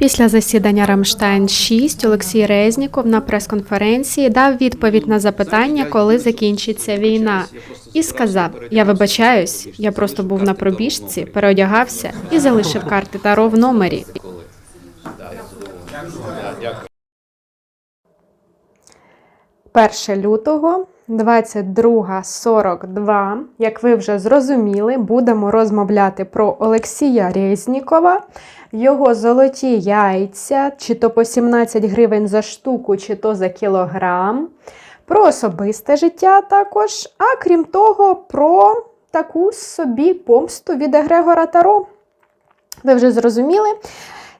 Після засідання Рамштайн 6 Олексій Резніков на прес-конференції дав відповідь на запитання, коли закінчиться війна, і сказав: Я вибачаюсь, я просто був на пробіжці, переодягався і залишив карти Таро в номері. Перше лютого 22.42, як ви вже зрозуміли, будемо розмовляти про Олексія Резнікова, його золоті яйця, чи то по 17 гривень за штуку, чи то за кілограм, про особисте життя також, а крім того, про таку собі помсту від Егрегора Таро. Ви вже зрозуміли,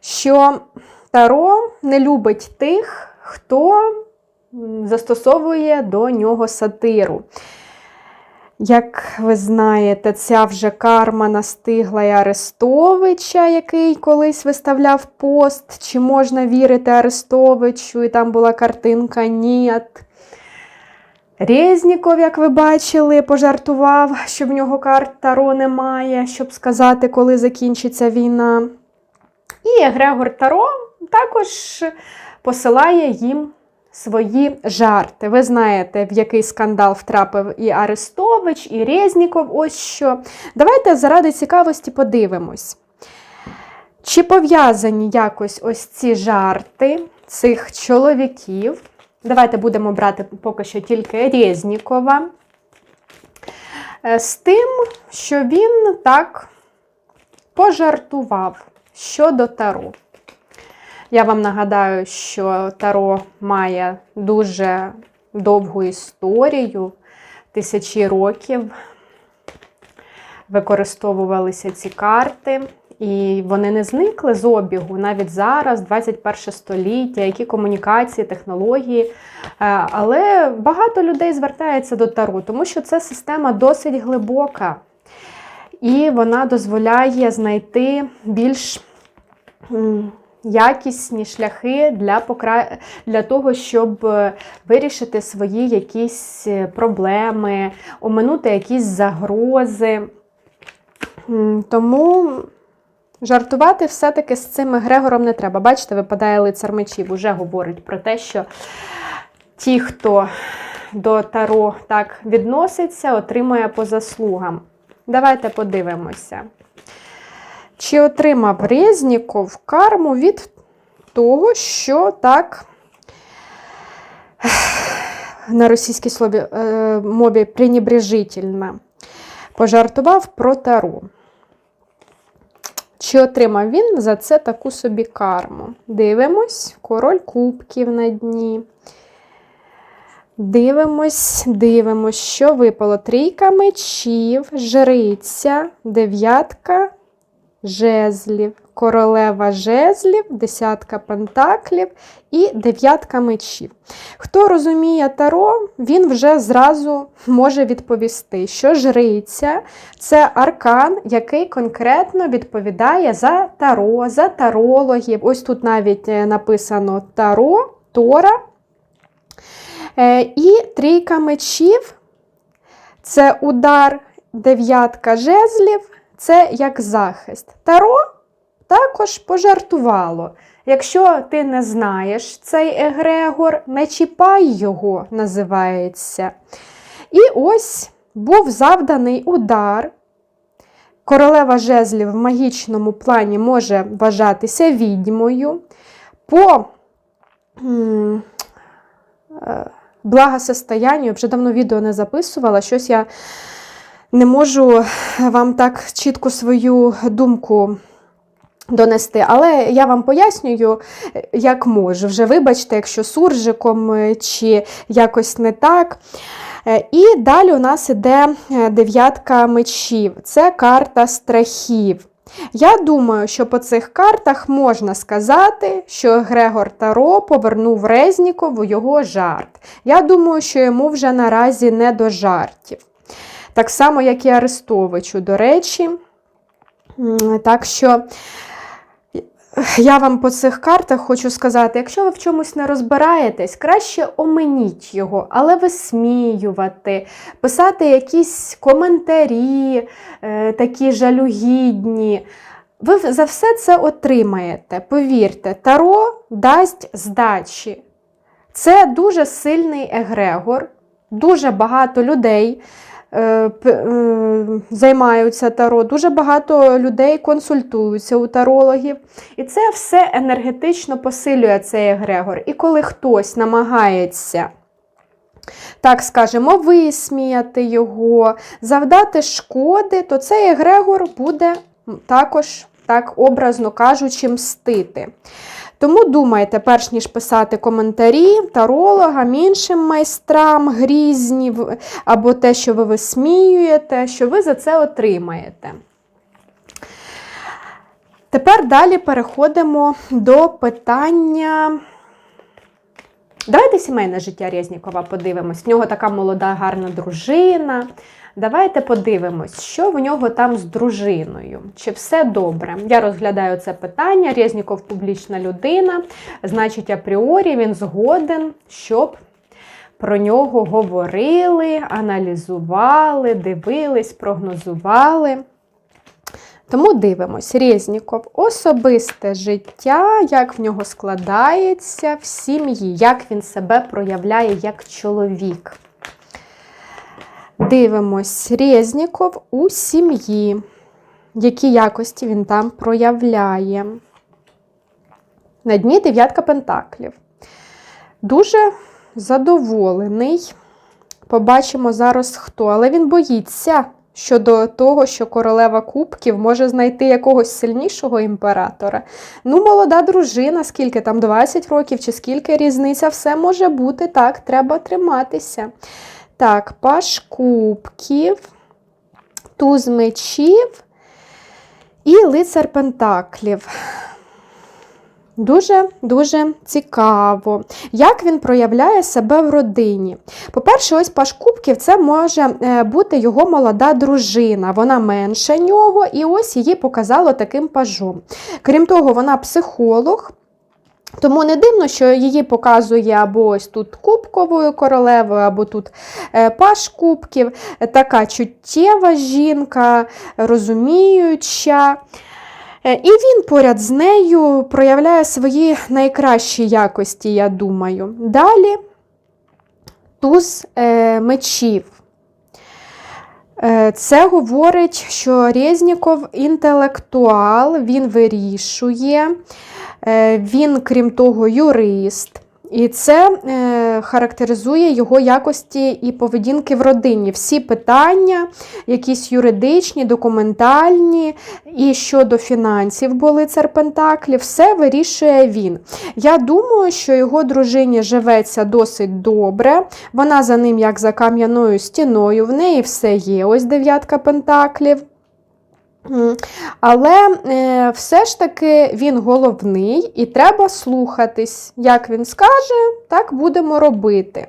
що Таро не любить тих, хто застосовує до нього сатиру. Як ви знаєте, ця вже карма настигла і Арестовича, який колись виставляв пост, чи можна вірити Арестовичу, і там була картинка «Нєт». Резніков, як ви бачили, пожартував, що в нього карт Таро немає, щоб сказати, коли закінчиться війна. І Егрегор Таро також посилає їм свої жарти. Ви знаєте, в який скандал втрапив і Арестович, і Резніков. Ось що. Давайте заради цікавості подивимось. Чи пов'язані якось ось ці жарти цих чоловіків? Давайте будемо брати поки що тільки Резнікова. е, З тим, що він так пожартував щодо Таро. Я вам нагадаю, що Таро має дуже довгу історію, тисячі років використовувалися ці карти, і вони не зникли з обігу навіть зараз, 21 століття, які комунікації, технології. Е, Але багато людей звертається до Таро, тому що це система досить глибока. І вона дозволяє знайти більш якісні шляхи для, покра... для того, щоб е, вирішити свої якісь е, проблеми, оминути якісь загрози. Тому жартувати все-таки з цим Грегором не треба. Бачите, випадає лицар мечів, уже говорить про те, що ті, хто до Таро так відноситься, отримує по заслугам. Давайте подивимося. Чи отримав Резніков карму від того, що так на російській слові, е, мові пренебрежительно пожартував про Таро? Чи отримав він за це таку собі карму? Дивимось, король кубків на дні. Дивимось, дивимось, що випало. Трійка мечів, жриця, дев'ятка жезлів, королева жезлів, десятка пентаклів і дев'ятка мечів. Хто розуміє таро, він вже зразу може відповісти, що жриця це аркан, який конкретно відповідає за таро, за тарологів. Ось тут навіть е, написано таро, тора. Е, І трійка мечів це удар, дев'ятка жезлів, це як захист. Таро також пожартувало. Якщо ти не знаєш цей егрегор, не чіпай його, називається. І ось був завданий удар. Королева жезлів в магічному плані може вважатися відьмою. По е, благосостоянню, вже давно відео не записувала, щось я не можу вам так чітко свою думку донести. Але я вам пояснюю, як можу. Вже вибачте, якщо суржиком е, чи якось не так. Е, І далі у нас іде е, дев'ятка мечів. Це карта страхів. Я думаю, що по цих картах можна сказати, що Грегор Таро повернув Резнікову його жарт. Я думаю, що йому вже наразі не до жартів. Так само, як і Арестовичу, до речі. Так що я вам по цих картах хочу сказати, якщо ви в чомусь не розбираєтесь, краще оминіть його, але висміювати, писати якісь коментарі, е, такі жалюгідні. Ви за все це отримаєте. Повірте, таро дасть здачі. Це дуже сильний егрегор, дуже багато людей займаються таро, дуже багато людей консультуються у тарологів. І це все енергетично посилює цей егрегор. І коли хтось намагається, так скажемо, висміяти його, завдати шкоди, то цей егрегор буде також, так образно кажучи, мстити. Тому думайте, перш ніж писати коментарі тарологам, іншим майстрам грізні, або те, що ви висміюєте, що ви за це отримаєте. Тепер далі переходимо до питання. Давайте сімейне життя Резнікова подивимось. В нього така молода, гарна дружина. Давайте подивимось, що в нього там з дружиною. Чи все добре? Я розглядаю це питання. Резніков публічна людина, значить, апріорі він згоден, щоб про нього говорили, аналізували, дивились, прогнозували. Тому дивимось, Резніков, особисте життя, як в нього складається в сім'ї, як він себе проявляє як чоловік. Дивимось, Резніков у сім'ї, які якості він там проявляє. На дні дев'ятка пентаклів. Дуже задоволений. Побачимо зараз хто, але він боїться щодо того, що королева кубків може знайти якогось сильнішого імператора. Ну, молода дружина, скільки там 20 років чи скільки різниця, все може бути так, треба триматися. Так, паш кубків, туз мечів і лицар пентаклів. Дуже-дуже цікаво, як він проявляє себе в родині. По-перше, ось Паш Кубків це може е, бути його молода дружина. Вона менша нього, і ось її показало таким пажом. Крім того, вона психолог. Тому не дивно, що її показує або ось тут кубковою королевою, або тут е, паш кубків, Е, така чуттєва жінка, розуміюча. Е, І він поряд з нею проявляє свої найкращі якості, я думаю. Далі туз мечів. Це говорить, що Резніков інтелектуал, він вирішує, він, крім того, юрист. І це е, характеризує його якості і поведінки в родині. Всі питання, якісь юридичні, документальні, і щодо фінансів, бо лицар Пентаклів, все вирішує він. Я думаю, що його дружині живеться досить добре. Вона за ним, як за кам'яною стіною, в неї все є. Ось дев'ятка Пентаклів. Але е, все ж таки він головний і треба слухатись. Як він скаже, так будемо робити.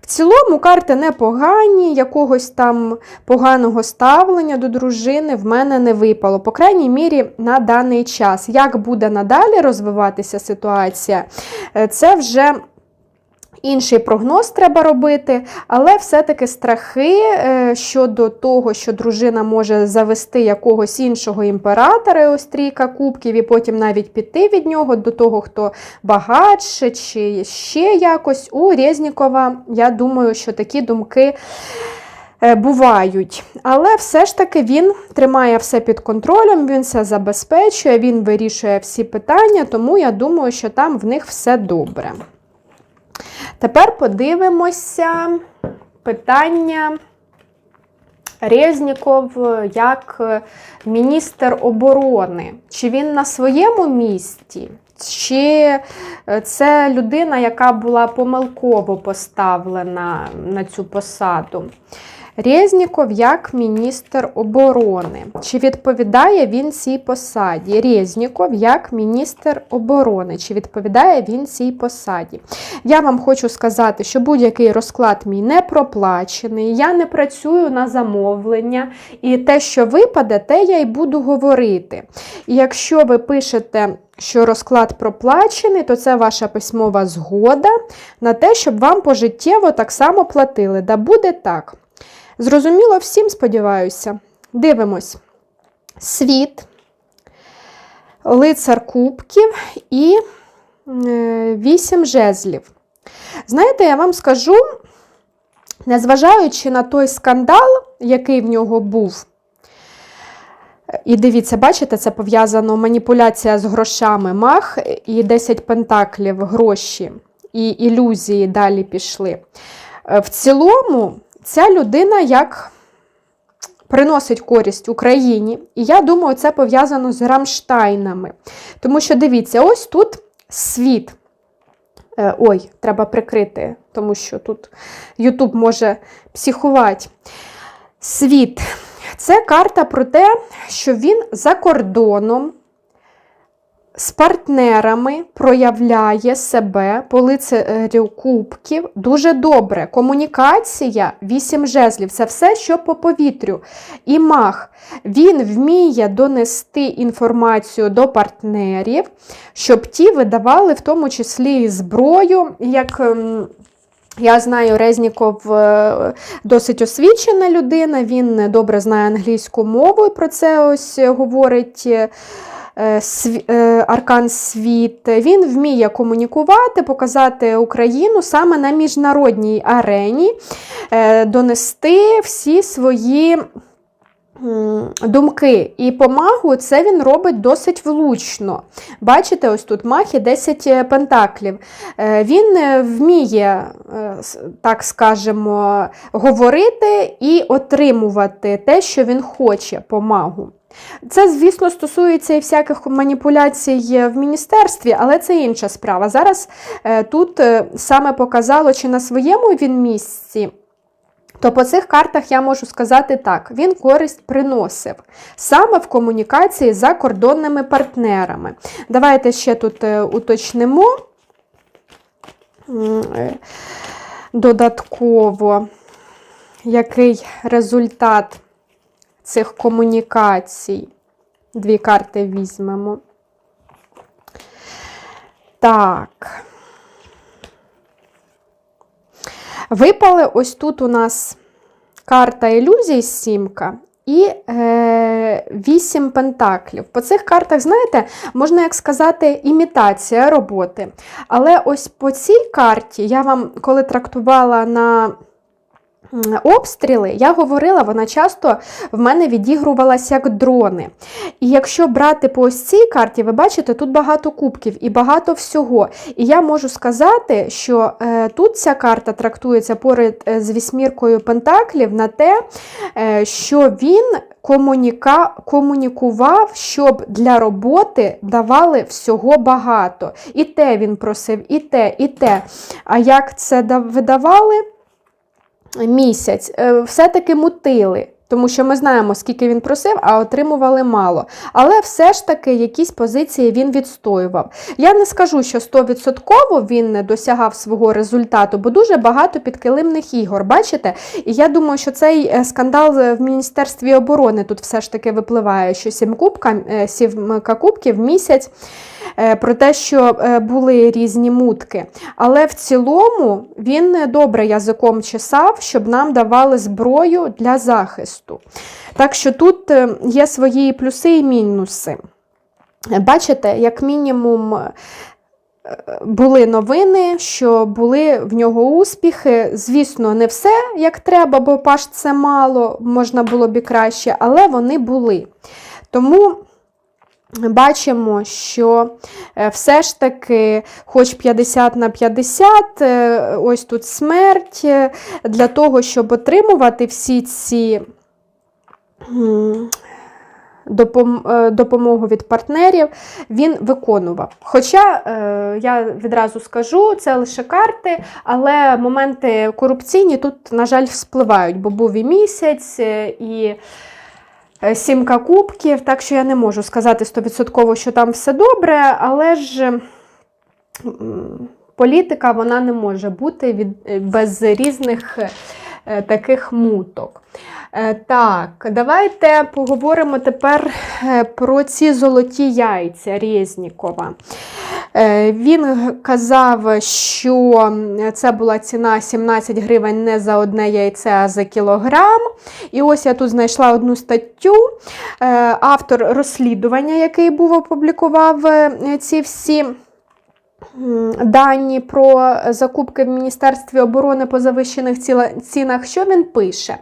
В цілому карти непогані, якогось там поганого ставлення до дружини в мене не випало, по крайній мірі на даний час. Як буде надалі розвиватися ситуація, е, це вже інший прогноз треба робити, але все-таки страхи е, щодо того, що дружина може завести якогось іншого імператора, ось трійка кубків, і потім навіть піти від нього до того, хто багатше, чи ще якось. У Резнікова, я думаю, що такі думки. е, Бувають, але все ж таки він тримає все під контролем, він все забезпечує, він вирішує всі питання, тому я думаю, що там в них все добре. Тепер подивимося питання Резніков як міністр оборони. Чи він на своєму місці? Чи е, це людина, яка була помилково поставлена на цю посаду? Резніков як міністр оборони. Чи відповідає він цій посаді? Резніков як міністр оборони. Чи відповідає він цій посаді? Я вам хочу сказати, що будь-який розклад мій не проплачений, я не працюю на замовлення, і те, що випаде, те я й буду говорити. І якщо ви пишете, що розклад проплачений, то це ваша письмова згода на те, щоб вам пожиттєво так само платили. Да буде так. Зрозуміло всім, сподіваюся. Дивимось. Світ, лицар кубків і е, вісім жезлів. Знаєте, я вам скажу, незважаючи на той скандал, який в нього був, і дивіться, бачите, це пов'язано маніпуляція з грошами мах і 10 пентаклів гроші, і ілюзії далі пішли. Е, В цілому, ця людина як приносить користь Україні, і я думаю, це пов'язано з Рамштайнами. Тому що дивіться, ось тут світ. Е, Ой, треба прикрити, тому що тут Ютуб може психувати. Світ. Це карта про те, що він за кордоном з партнерами проявляє себе по лицарю кубків дуже добре. Комунікація, вісім жезлів це все, що по повітрю. І мах. Він вміє донести інформацію до партнерів, щоб ті видавали в тому числі і зброю, як. ем, я знаю, Резніков е, досить освічена людина, він добре знає англійську мову і про це ось говорить Аркан Світ. Він вміє комунікувати, показати Україну саме на міжнародній арені, е, донести всі свої. Думки і помагу це він робить досить влучно. Бачите, ось тут махи 10 пентаклів. Е, Він е, вміє, е, так скажемо, говорити і отримувати те, що він хоче, помагу. Це, звісно, стосується і всяких маніпуляцій в міністерстві, але це інша справа. Зараз е, тут е, саме показало, чи на своєму він місці. То по цих картах я можу сказати так: він користь приносив саме в комунікації з закордонними партнерами. Давайте ще тут е, уточнимо додатково, який результат цих комунікацій. Дві карти візьмемо. Так. Випали ось тут у нас карта ілюзій сімка і е, вісім пентаклів. По цих картах, знаєте, можна як сказати, імітація роботи. Але ось по цій карті я вам, коли трактувала на обстріли, я говорила, вона часто в мене відігрувалася як дрони. І якщо брати по ось цій карті, ви бачите, тут багато кубків і багато всього. І я можу сказати, що е, тут ця карта трактується поряд е, з вісьміркою пентаклів на те, е, що він комуніка, комунікував, щоб для роботи давали всього багато. І те він просив, і те, і те. А як це видавали? Місяць е, все-таки мутили. Тому що ми знаємо, скільки він просив, а отримували мало. Але все ж таки якісь позиції він відстоював. Я не скажу, що 100% він не досягав свого результату, бо дуже багато підкилимних ігор. Бачите? І я думаю, що цей е, скандал в Міністерстві оборони тут все ж таки випливає, що сім кубка, е, сімка кубків в місяць. е, Про те, що е, були різні мутки. Але в цілому він добре язиком чесав, щоб нам давали зброю для захисту. Так що тут е, є свої плюси і мінуси. Бачите, як мінімум. е, Були новини, що були в нього успіхи. Звісно, не все як треба, бо паш це мало, можна було б і краще, але вони були. Тому бачимо, що е, все ж таки, хоч 50 на 50, е, ось тут смерть, для того, щоб отримувати всі ці допомогу від партнерів, він виконував. Хоча, е, я відразу скажу, це лише карти, але моменти корупційні тут, на жаль, вспливають, бо був і місяць, е, і е, сімка кубків, так що я не можу сказати 100%, що там все добре, але ж політика вона не може бути від, е, без різних е, таких муток. Е, Так, давайте поговоримо тепер е, про ці золоті яйця Резнікова. Е, Він казав, що це була ціна 17 гривень не за одне яйце, а за кілограм. І ось я тут знайшла одну статтю. Автор розслідування, який був опублікував ці всі. Дані про закупки в Міністерстві оборони по завищених цінах, що він пише?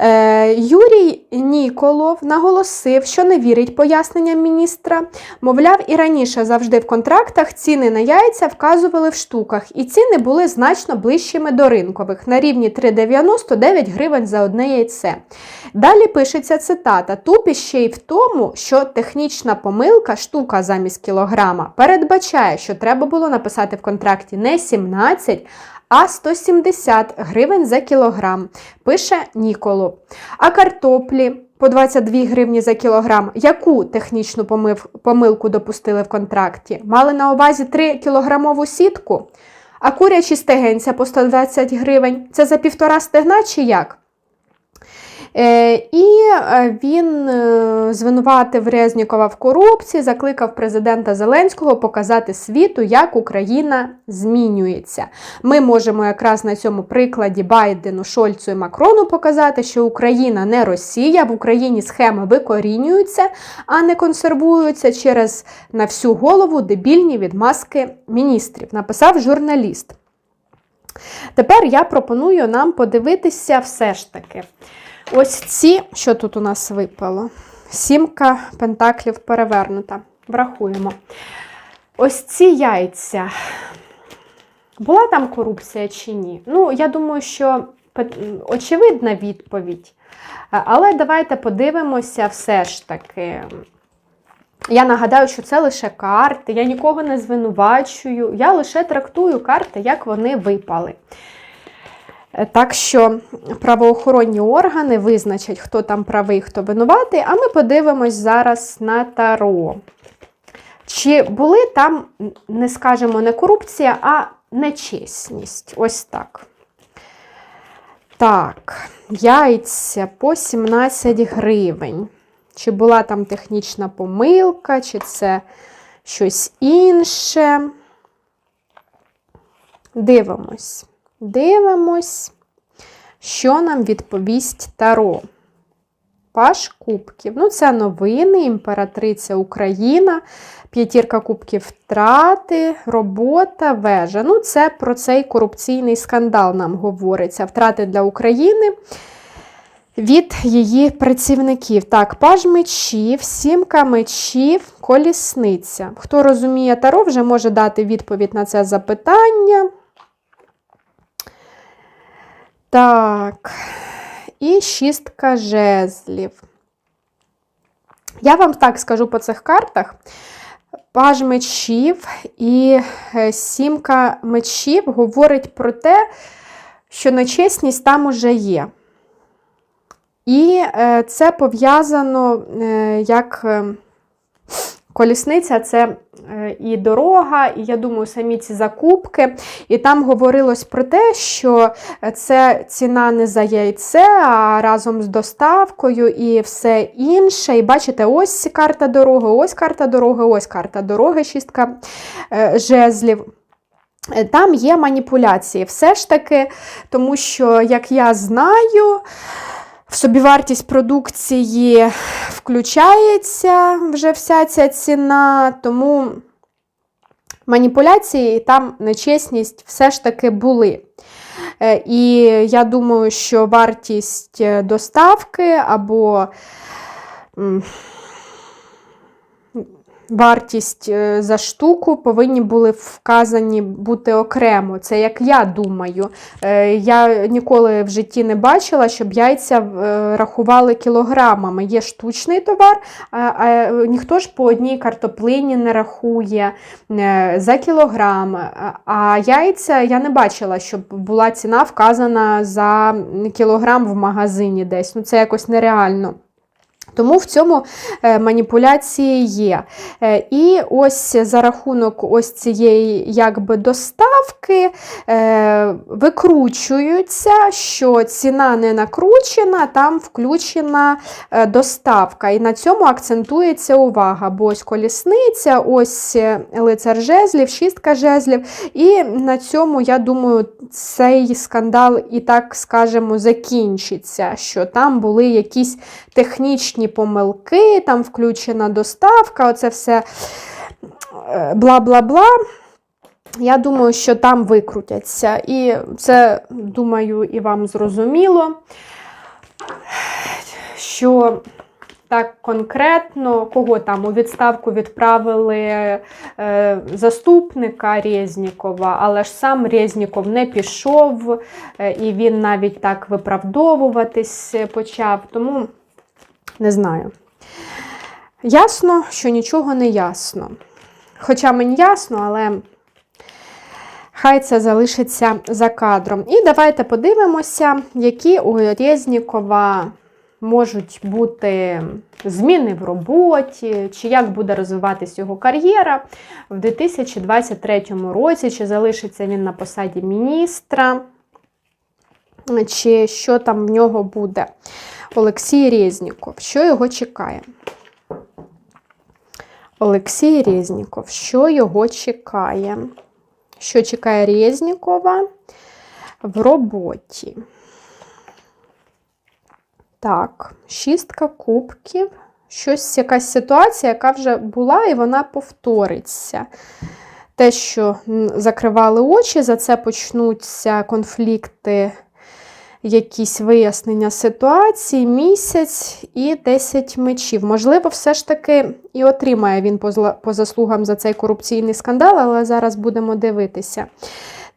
Е, Юрій Ніколов наголосив, що не вірить поясненням міністра. Мовляв, і раніше завжди в контрактах ціни на яйця вказували в штуках, і ціни були значно ближчими до ринкових на рівні 3,99 гривень за одне яйце. Далі пишеться цитата: тупі ще й в тому, що технічна помилка штука замість кілограма передбачає, що треба було написати в контракті не 17, а 170 гривень за кілограм, пише Ніколо. А картоплі по 22 гривні за кілограм. Яку технічну помив- помилку допустили в контракті? Мали на увазі 3 кілограмову сітку? А курячі стегенця по 120 гривень. Це за півтора стегна чи як? Е, і е, він е, звинуватив Резнікова в корупції, закликав президента Зеленського показати світу, як Україна змінюється. Ми можемо якраз на цьому прикладі Байдену, Шольцу і Макрону показати, що Україна не Росія, в Україні схеми викорінюються, а не консервуються через на всю голову дебільні відмазки міністрів, написав журналіст. Тепер я пропоную нам подивитися все ж таки. Ось ці, що тут у нас випало? Сімка пентаклів перевернута. Врахуємо. Ось ці яйця. Була там корупція чи ні? Ну, я думаю, що очевидна відповідь. Але давайте подивимося все ж таки. Я нагадаю, що це лише карти, я нікого не звинувачую, я лише трактую карти, як вони випали. Е, Так що правоохоронні органи визначать, хто там правий, хто винуватий, а ми подивимось зараз на таро. Чи були там, не скажемо, не корупція, а нечесність? Ось так. Так, яйця по 17 гривень. Чи була там технічна помилка, чи це щось інше? Дивимось. Дивимось, що нам відповість Таро. Паш кубків. Ну, це новини, імператриця Україна, п'ятірка кубків втрати, робота, вежа. Ну, це про цей корупційний скандал нам говориться. Втрати для України від її працівників. Так, паж мечів, сімка мечів, колісниця. Хто розуміє Таро, вже може дати відповідь на це запитання. Так, і шістка жезлів. Я вам так скажу по цих картах. Паж мечів і е, сімка мечів говорить про те, що нечесність там уже є. І е, це пов'язано е, як колісниця, це е, і дорога, і я думаю, самі ці закупки. І там говорилось про те, що це ціна не за яйце, а разом з доставкою і все інше. І бачите, ось карта дороги, ось карта дороги, ось карта дороги, шістка е, жезлів. Е, Там є маніпуляції. Все ж таки, тому що, як я знаю, в собівартість продукції включається вже вся ця ціна, тому маніпуляції там нечесність все ж таки були. Е, І я думаю, що вартість е, доставки або вартість е, за штуку повинні були вказані бути окремо. Це як я думаю. Е, Я ніколи в житті не бачила, щоб яйця е, рахували кілограмами. Є штучний товар, а, ніхто ж по одній картоплині не рахує за кілограм. А яйця я не бачила, щоб була ціна вказана за кілограм в магазині десь. Ну це якось нереально. Тому в цьому е, маніпуляції є. Е, І ось за рахунок ось цієї якби доставки е, викручуються, що ціна не накручена, там включена доставка. І на цьому акцентується увага. Бо ось колісниця, ось лицар жезлів, шістка жезлів. І на цьому, я думаю, цей скандал і так скажемо закінчиться, що там були якісь технічні помилки, там включена доставка, оце все е, бла-бла-бла. Я думаю, що там викрутяться. І це, думаю, і вам зрозуміло, що так конкретно, кого там у відставку відправили е, заступника Резнікова, але ж сам Резніков не пішов, е, і він навіть так виправдовуватись почав. Тому не знаю. Ясно, що нічого не ясно. Хоча мені ясно, але хай це залишиться за кадром. І давайте подивимося, які у Резнікова можуть бути зміни в роботі, чи як буде розвиватись його кар'єра в 2023 році, чи залишиться він на посаді міністра, чи що там в нього буде. Олексій Резніков. Що його чекає? Олексій Резніков. Що його чекає? Що чекає Резнікова в роботі? Так, шістка кубків. Щось, якась ситуація, яка вже була, і вона повториться. Те, що закривали очі, за це почнуться конфлікти якісь вияснення ситуації, місяць і 10 мечів. Можливо, все ж таки і отримає він по заслугам за цей корупційний скандал, але зараз будемо дивитися.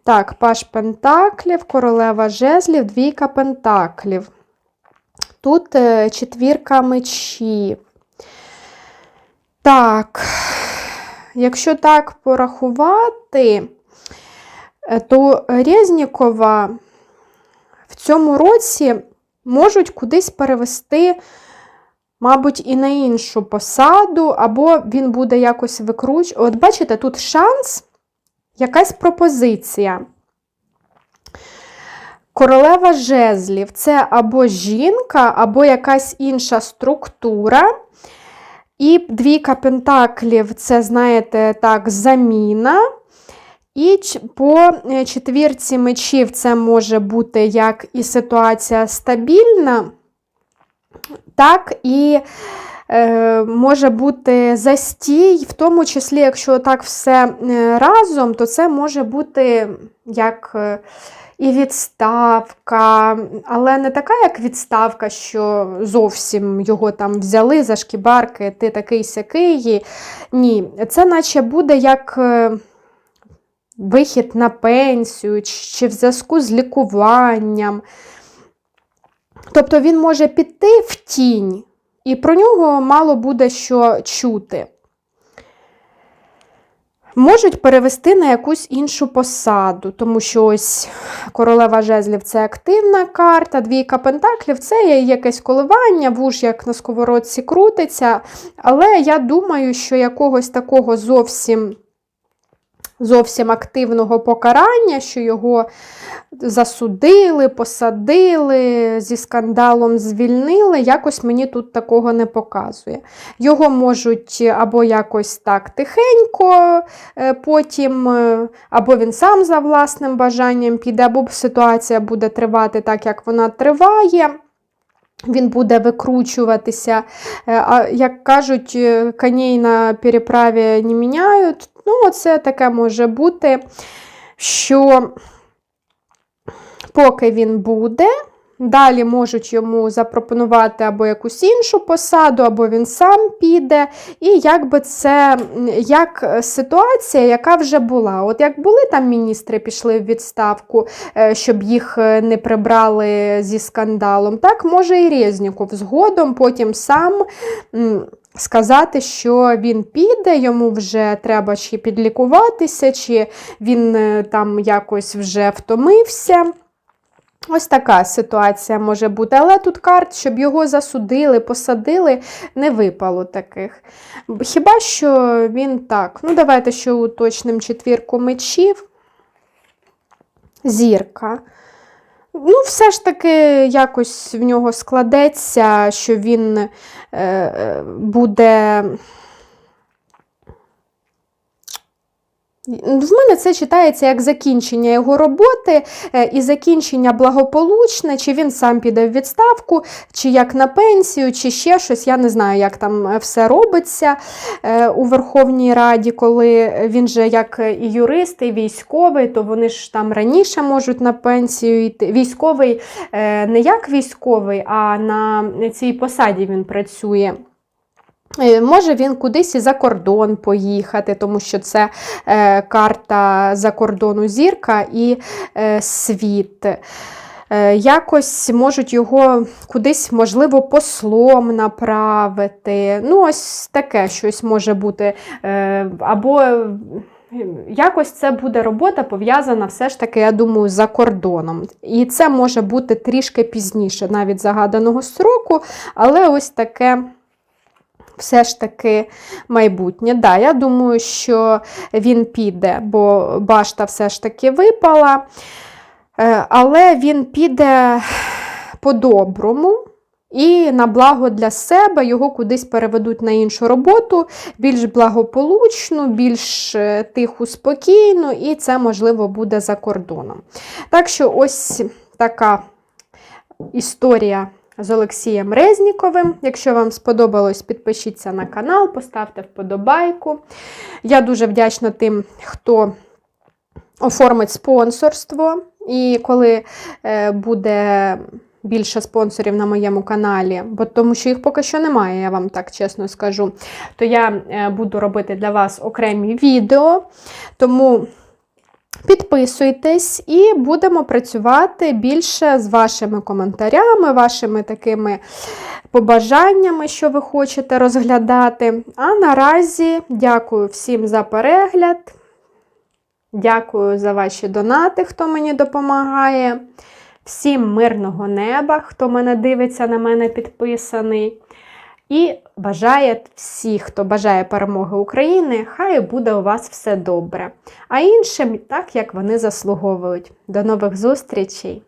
Так, Паш Пентаклів, королева жезлів, двійка пентаклів. Тут е, четвірка мечів. Так, якщо так порахувати, е, то Резнікова в цьому році можуть кудись перевести, мабуть, і на іншу посаду, або він буде якось викручувати. От бачите, тут шанс, якась пропозиція. Королева жезлів це або жінка, або якась інша структура. І двійка пентаклів це, знаєте, так, заміна. І по е, четвірці мечів це може бути як і ситуація стабільна, так і е, може бути застій, в тому числі, якщо так все е, разом, то це може бути як. Е, і відставка, але не така, як відставка, що зовсім його там взяли за шкібарки, ти такий сякий. Ні, це наче буде як вихід на пенсію, чи в зв'язку з лікуванням. Тобто він може піти в тінь, і про нього мало буде що чути. Можуть перевести на якусь іншу посаду, тому що ось королева жезлів це активна карта, двійка пентаклів це є якесь коливання, вуж як на сковородці крутиться. Але я думаю, що якогось такого зовсім зовсім активного покарання, що його засудили, посадили, зі скандалом звільнили. Якось мені тут такого не показує. Його можуть або якось так тихенько, е, потім, е, або він сам за власним бажанням піде, або ситуація буде тривати так, як вона триває. Він буде викручуватися. А як кажуть, коней на переправі не міняють. Ну, це таке може бути, що поки він буде, далі можуть йому запропонувати або якусь іншу посаду, або він сам піде. І якби це як ситуація, яка вже була. От як були там міністри, пішли в відставку, е, щоб їх е, не прибрали зі скандалом, так може і Резніков згодом, потім сам сказати, що він піде, йому вже треба чи підлікуватися, чи він е, там якось вже втомився. Ось така ситуація може бути. Але тут карт, щоб його засудили, посадили, не випало таких. Хіба що він так. Ну, давайте ще уточнимо четвірку мечів. Зірка. Ну, все ж таки, якось в нього складеться, що він е, е, буде. В мене це читається як закінчення його роботи е, і закінчення благополучне, чи він сам піде в відставку, чи як на пенсію, чи ще щось. Я не знаю, як там е, все робиться е, у Верховній Раді, коли він же як і юрист, і військовий, то вони ж там раніше можуть на пенсію йти. Військовий не як військовий, а на цій посаді він працює. Е, Може він кудись і за кордон поїхати, тому що це е, карта за кордону зірка і е, світ. Е, якось можуть його кудись, можливо, послом направити. Ну, ось таке щось може бути. Е, або е, Якось це буде робота пов'язана все ж таки, я думаю, за кордоном. І це може бути трішки пізніше, навіть загаданого сроку, але ось таке все ж таки майбутнє. Да, Я думаю, що він піде, бо башта все ж таки випала. Е, Але він піде по-доброму. І на благо для себе його кудись переведуть на іншу роботу, більш благополучну, більш е, тиху, спокійну, і це, можливо, буде за кордоном. Так що, ось така історія з Олексієм Резніковим. Якщо вам сподобалось, підпишіться на канал, поставте вподобайку. Я дуже вдячна тим, хто оформить спонсорство. І коли е, буде більше спонсорів на моєму каналі, бо тому що їх поки що немає, я вам так чесно скажу, то я е, буду робити для вас окремі відео. Тому. Підписуйтесь і будемо працювати більше з вашими коментарями, вашими такими побажаннями, що ви хочете розглядати. А наразі дякую всім за перегляд. Дякую за ваші донати, хто мені допомагає. Всім мирного неба, хто мене дивиться, на мене підписаний. І бажає всіх, хто бажає перемоги України, хай буде у вас все добре. А іншим так, як вони заслуговують. До нових зустрічей!